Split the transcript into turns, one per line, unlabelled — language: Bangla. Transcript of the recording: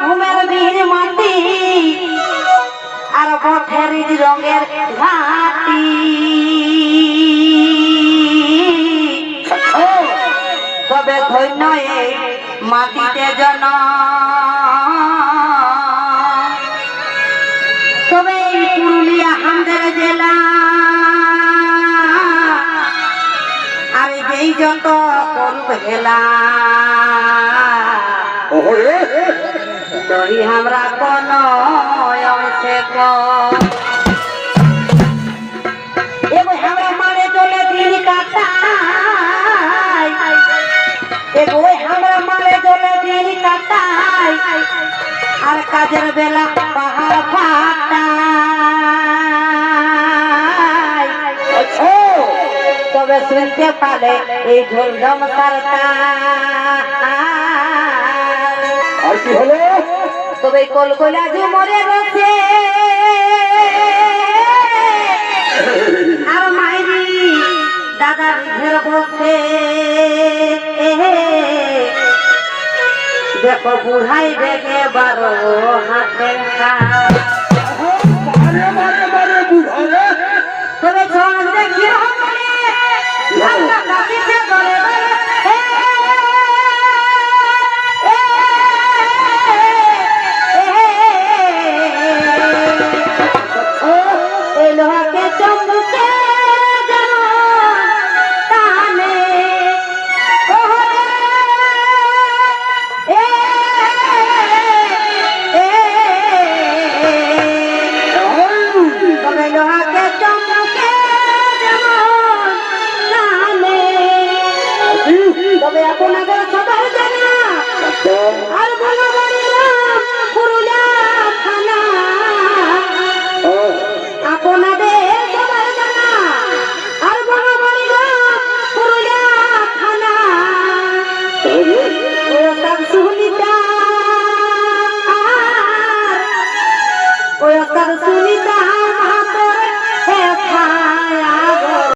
ঘুমের বীর মাটি আর পথের রঙের ঘাটি। তবে ধন্য মাটিতে জন তবে পুরুলিয়া হামদের জেলা আর যেই যত করুক হেলা। তই আমরা কোন অংশে এগো আমরা মারে চলে দিন কাটাই। এগো আমরা মারে চলে দিন কাটাই। আর কাজের বেলা পাহাড় ফাটাই। তবে শুনতে পালে এই ঝুলঝম সারতা
আর কি হলো?
তবে কলকলা ঝুমরে রসে আর মাইরি দাদার ঘের বসে। দেখো বুড়াই দেখে বারো হাতে রসুল